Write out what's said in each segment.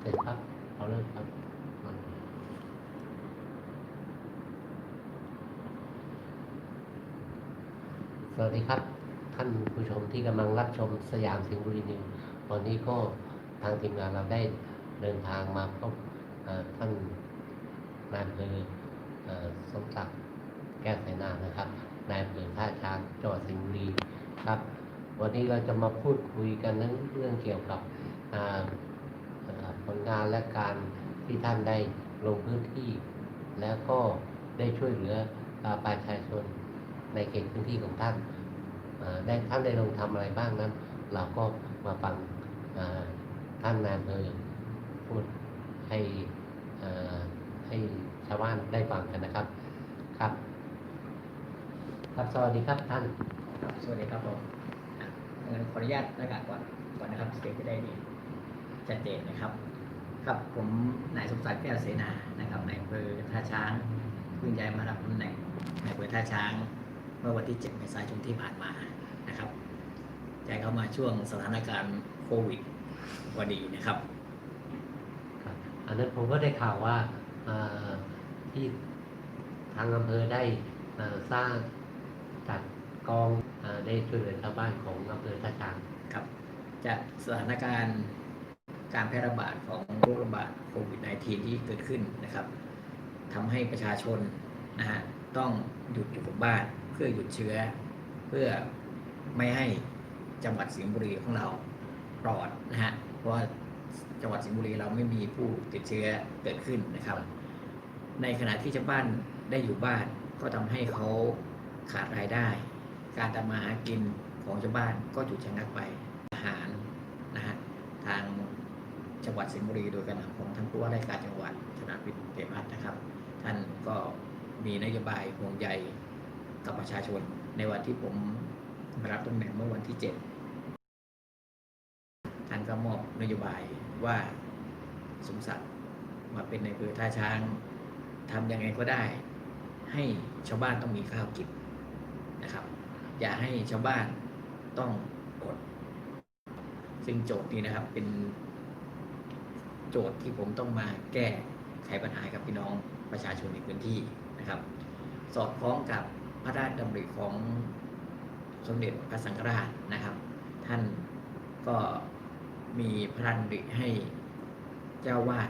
เสร็จครับเอาเริ่มครับสวัสดีครับ ท่านผู้ชมที่กำลังรับชมสยามสิงห์บุรีนิววันนี้ก็ทางทีมงานเราได้เดินทางมาพบท่านนายอำเภอเอ่อสมศักดิ์แก้วไสนานะครับนายอำเภอท่าช้างจังหวัดสิงห์บุรีครับ วันนี้เราจะมาพูดคุยกันเรื่องเกี่ยวกับ ผลงานและการที่ท่านได้ลงพื้นที่ แล้วก็ได้ช่วยเหลือประชาชนในเขตพื้นที่ของท่านได้ท่านได้ลงทำอะไรบ้างนั้น เราก็มาฟังท่านนายอำเภอพูดให้ให้ชาวบ้านได้ฟังกันนะครับครับ ครับสวัสดีครับท่านครับสวัสดีครับผมงั้นขออนุญาตประกาศก่อนก่อนนะครับเสียงจะได้ดีชัดเจนนะครับ ครับผมนายสมศักดิ์แก้วเสนานะครับนายอำเภอท่าช้างเพิ่งย้ายมารับตำแหน่งนายอำเภอท่าช้าง เมื่อวันที่ 7 เมษายนที่ผ่านมานะครับย้ายเข้ามาช่วงสถานการณ์โควิดพอดีนะครับครับอันนั้นผมก็ได้ข่าวว่าเอ่อที่ทางอำเภอได้เอ่อสร้างจัดกองเอ่อได้ช่วยเหลือชาวบ้านของอำเภอท่าช้างครับจากสถานการณ์ การแพร่ระบาดของโรคระบาดโควิด -19 ที่เกิดขึ้นนะครับทำให้ประชาชนนะฮะต้องหยุดอยู่กับบ้านเพื่อหยุดเชื้อ เพื่อไม่ให้จังหวัดสิงห์บุรีของเราปลอดนะฮะเพราะจังหวัดสิงห์บุรีเราไม่มีผู้ติดเชื้อเกิดขึ้นนะครับ ในขณะที่ชาวบ้านได้อยู่บ้านก็ทำให้เขาขาดรายได้ การทำมาหากินของชาวบ้านก็หยุดชะงักไปอาหาร จังหวัดสิงห์บุรีโดยการนำของท่านผู้ว่าราชการจังหวัดชนาวิทย์เตพัฒน์นะครับ ท่านก็มีนโยบายห่วงใยกับประชาชน ในวันที่ผมมารับตำแหน่งเมื่อวันที่ 7 ท่านก็มอบนโยบายว่าสมศักดิ์มาเป็นในอำเภอท่าช้างทำยังไงก็ได้ ให้ชาวบ้านต้องมีข้าวกินนะครับ อย่าให้ชาวบ้านต้องอดซึ่งโจทย์นี้นะครับเป็น โจทย์ที่ผมต้องมาแก้ไขปัญหากับพี่น้องประชาชนในพื้นที่นะครับ สอดคล้องกับพระราชดำริของสมเด็จพระสังฆราชนะครับ ท่านก็มีพระราชดำริให้เจ้าวาด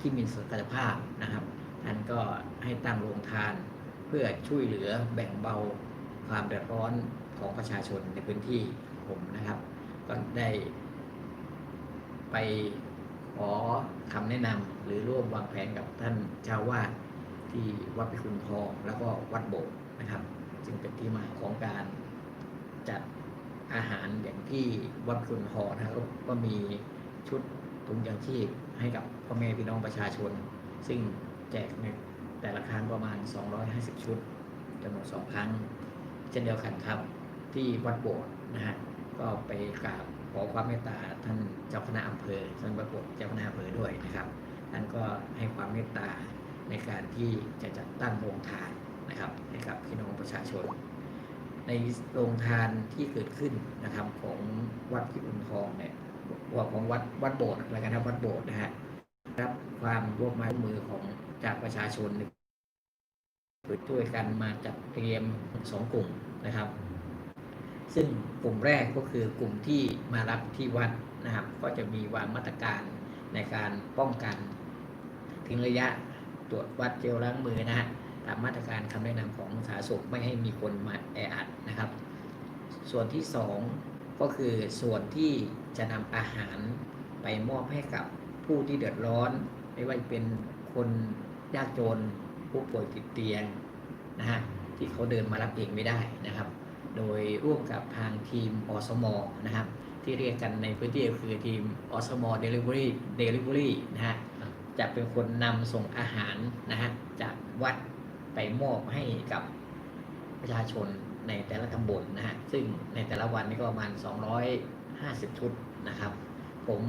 ที่มีศักยภาพนะครับ ท่านก็ให้ตั้งโรงทานเพื่อช่วยเหลือแบ่งเบาความเดือดร้อนของประชาชนในพื้นที่ผมนะครับ ก็ได้ไป ขอคำแนะนำหรือร่วมวางแผนกับท่านเจ้าวาดที่วัดพิคุณทองแล้วก็วัดโบสถ์นะครับ จึงเป็นที่มาของการจัดอาหารอย่างที่วัดพิคุณทองนะครับก็มีชุดถุงยางชีพให้กับพ่อแม่พี่น้องประชาชน ซึ่งแจกในแต่ละครั้งประมาณ 250 ชุดจำนวนสองครั้ง เช่นเดียวกันครับที่วัดโบสถ์นะฮะก็ไปกราบ ขอความเมตตาท่านเจ้าคณะอำเภอท่านวัดโบสถ์เจ้าคณะอำเภอด้วยนะครับท่านก็ให้ความเมตตาในการที่จะจัดตั้งโรงทานนะครับให้กับพี่น้องประชาชน ในโรงทานที่เกิดขึ้นนะครับของวัดพิอุนทองเนี่ยว่าของวัดวัดโบสถ์แล้วกันครับวัดโบสถ์นะฮะรับความร่วมม้ร่วมมือของจากประชาชนช่วยกันมาจัดเตรียมสองกลุ่มนะครับ ซึ่งกลุ่มแรกก็คือกลุ่มที่มารับที่วัดนะครับ ก็จะมีวางมาตรการในการป้องกันทิ้งระยะตรวจวัดเจลล้างมือนะฮะตามมาตรการคำแนะนำของสาธารณสุขไม่ให้มีคนมาแออัดนะครับ ส่วนที่สองก็คือส่วนที่จะนำอาหารไปมอบให้กับผู้ที่เดือดร้อน ไม่ว่าจะเป็นคนยากจนผู้ป่วยติดเตียงนะฮะที่เขาเดินมารับเองไม่ได้นะครับ โดยร่วมกับทางทีมอสมนะครับ ที่เรียกกันในพื้นที่คือทีมอสมเดลิเวอรี่เดลิเวอรี่นะฮะจะเป็นคนนำส่งอาหารนะฮะจากวัดไปมอบให้กับประชาชนในแต่ละตำบลนะฮะซึ่งในแต่ละวันนี่ก็ประมาณ 250 ชุดนะครับ ผม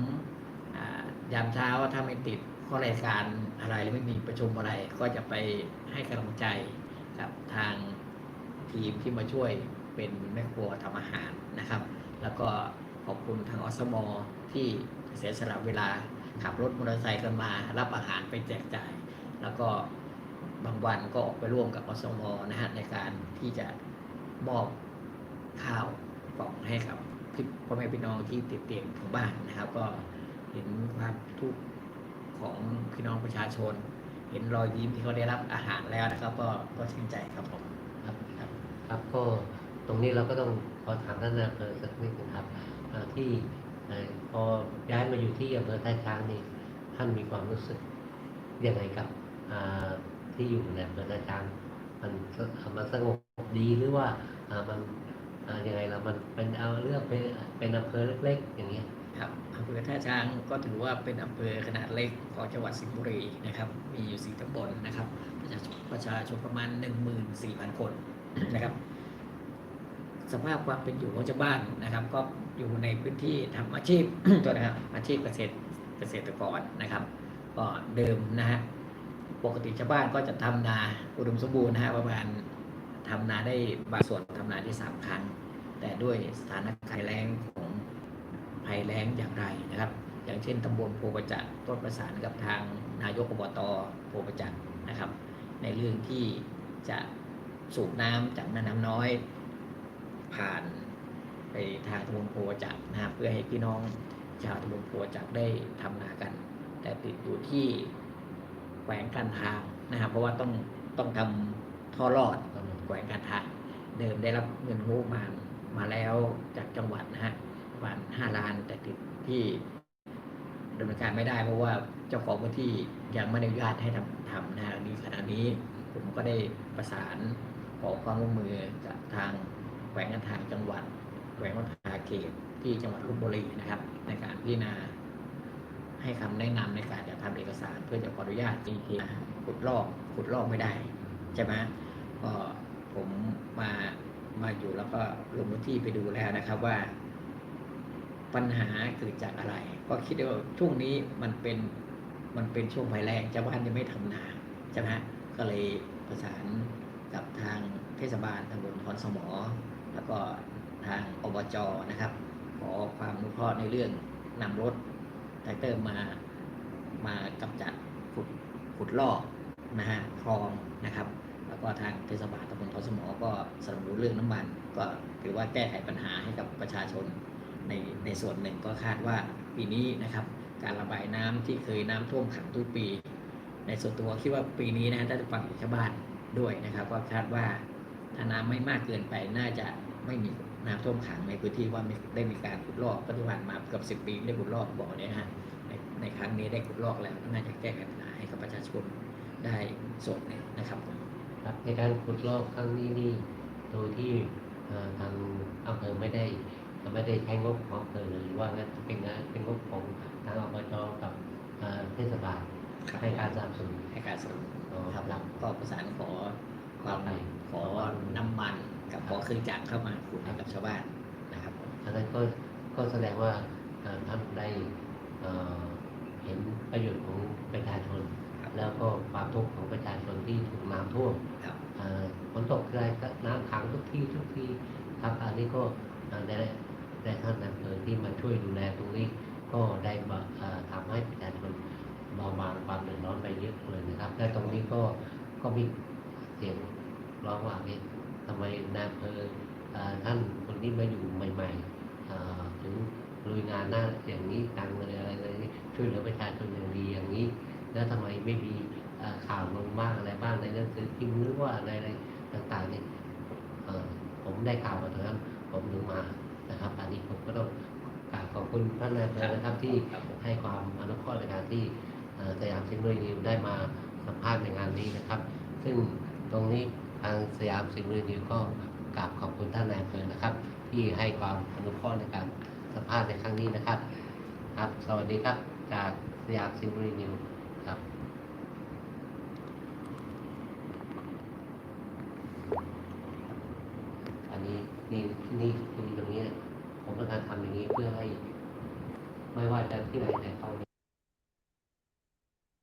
ยามเช้าถ้าไม่ติดข้อรายการอะไรหรือไม่มีประชุมอะไร ก็จะไปให้กำลังใจกับทางทีมที่มาช่วย เป็นแม่ครัวทำอาหารนะครับ แล้วก็ขอบคุณทางอสมที่เสียสละเวลาขับรถมอเตอร์ไซค์กันมา รับอาหารไปแจกจ่าย แล้วก็บางวันก็ออกไปร่วมกับอสมนะฮะในการที่จะมอบข้าวกล่องให้กับพี่พ่อแม่พี่น้องที่ติดเตียงของบ้านนะครับ ก็เห็นความทุกข์ของพี่น้องประชาชน เห็นรอยยิ้มที่เขาได้รับอาหารแล้วนะครับ ก็ก็ชื่นใจครับผมครับครับ ครับก็ ตรงนี้เราก็ต้องขอถามท่านนายอำเภอสักนิดนึงครับที่พอย้ายมาอยู่ที่อำเภอท่าช้างนี่ท่านมีความรู้สึกยังไงกับที่อยู่ในอำเภอท่าช้างมันมันสงบดีหรือว่ามันอ่ายังไงล่ะมันเป็นเอาเลือกเป็นเป็นอำเภอเล็ก ๆ อย่างเงี้ยครับอำเภอท่าช้างก็ถือว่าเป็นอำเภอขนาดเล็กของจังหวัดสิงห์บุรีนะครับ มีอยู่สี่ตำบลนะครับ ประชาชนประชาชนประมาณ 14,000 คนนะครับ สภาพความเป็นอยู่ของชาวบ้านนะครับ ก็อยู่ในพื้นที่ทำอาชีพตัวนะครับอาชีพเกษตรเกษตรกรนะครับ ก็เดิมนะฮะปกติชาวบ้านก็จะทำนาอุดมสมบูรณ์นะฮะประมาณทำนาได้บางส่วนทำนาได้สามครั้ง แต่ด้วยสถานการณ์ภัยแล้งของภัยแล้งอย่างไรนะครับ อย่างเช่นตำบลโพประจักษ์ต้นประสานกับทางนายกอบตโพประจักษ์นะครับ ในเรื่องที่จะสูบน้ำจากแม่น้ำน้อย ผ่านไปทางตำบลโพจักนะครับเพื่อให้พี่น้องชาวตำบลโพจักได้ทำนากัน แต่ติดอยู่ที่แขวงการทางนะครับเพราะว่าต้องต้องทำท่อรอดแขวงการทางเดิมได้รับเงินงบมามาแล้วจากจังหวัดนะฮะประมาณห้าล้านแต่ติดที่ดำเนินการไม่ได้เพราะว่าเจ้าของพื้นที่ยังไม่ได้อนุญาตให้ทำทำนะฮะอันนี้ขณะนี้ผมก็ได้ประสานขอความร่วมมือจากทาง แขวงการทางจังหวัด แขวงการทางเขตที่จังหวัดลบบุรีนะครับ ในการพิจารณาให้คำแนะนำในการจะทำเอกสาร เพื่อจะขออนุญาตจริงๆขุดลอกขุดลอกไม่ได้ใช่ไหมก็ผมมามาอยู่แล้วก็ลงพื้นที่ไปดูแล้วนะครับว่า ปัญหาเกิดจากอะไร ก็คิดว่าช่วงนี้มันเป็นมันเป็นช่วงภัยแรงชาวบ้านยังไม่ทำนาใช่ไหมก็เลยประสานกับทางเทศบาลตำบลคอนสมอ แล้วก็ทางอบจนะครับ ขอความอนุเคราะห์ในเรื่องนำรถแทรกเตอร์มามากำจัดขุดขุดลอกนะฮะคลองนะครับ แล้วก็ทางเทศบาลตำบลทอสมอก็สนับสนุนเรื่องน้ำมัน ก็ถือว่าแก้ไขปัญหาให้กับประชาชนในในส่วนหนึ่งก็คาดว่าปีนี้นะครับ การระบายน้ำที่เคยน้ำท่วมขังทุกปี ในส่วนตัวคิดว่าปีนี้นะฮะถ้าจะฟังจากชาวบ้านด้วยนะครับ ก็คาดว่า ถ้าน้ำไม่มากเกินไปน่าจะไม่มีน้ำท่วมขังในพื้นที่ว่ามีได้มีการขุดลอกปัจจุบันมาเกือบสิบปีไม่ได้ขุดลอกบ่อเนี่ยฮะในในครั้งนี้ได้ขุดลอกแล้วน่าจะแก้ไขปัญหาให้กับประชาชนได้ส่วนหนึ่งนะครับผมครับในการขุดลอกครั้งนี้นี่โดยที่เอ่อทางอำเภอไม่ได้ไม่ได้ใช้งบของอำเภอเลยหรือว่างั้นเป็นงานเป็นงบของทางอบจกับเอ่อเทศบาลให้การสนับสนุนให้การสนับสนุนอ๋อครับครับก็ประสานขอ ความไปขอน้ำมันกับขอเครื่องจักรเข้ามาขุดให้กับชาวบ้านนะครับผมฉะนั้นก็ก็แสดงว่าเอ่อท่านได้เอ่อเห็นประโยชน์ของประชาชนครับแล้วก็ความทุกข์ของประชาชนที่ถูกน้ำท่วมครับเอ่อฝนตกทีไรก็น้ำขังทุกที่ทุกที่ครับอันนี้ก็เอ่อได้ได้ท่านนายอำเภอที่มาช่วยดูแลตรงนี้ ก็ได้มาเอ่อทำให้ประชาชนเบาบางความเดือดร้อนไปเยอะเลยนะครับและตรงนี้ก็ก็มีเสียง ร้องว่าเนี่ยทำไมนายอำเภอเอ่อท่านคนที่มาอยู่ใหม่ๆเอ่อถึงลุยงานหน้าอย่างนี้ตังเลยอะไรเลยช่วยเหลือประชาชนอย่างดีอย่างนี้ แล้วทำไมไม่มีเอ่อข่าวลงบ้างอะไรบ้างในหนังสือพิมพ์หรือว่าอะไรอะไรต่างๆเนี่ยเอ่อผมได้ข่าวมาตรงนั้นผมถึงมานะครับอันนี้ผมก็ต้องกราบขอบคุณท่านนายอำเภอนะครับที่ครับผมให้ความอนุเคราะห์ในการที่เอ่อสยามซิงห์บุรีนิวได้มาสัมภาษณ์ในงานนี้นะครับ ซึ่งตรงนี้ ทางสยามซิงห์บุรีนิวก็กราบขอบคุณท่านนายอำเภอนะครับ ที่ให้ความอนุเคราะห์ในการสัมภาษณ์ในครั้งนี้นะครับ ครับ สวัสดีครับจากสยามซิงห์บุรีนิวครับอันนี้นี่นี่คือตรงนี้ผมต้องการทำอย่างนี้เพื่อให้ ไม่ว่าจะที่ไหนแต่เขา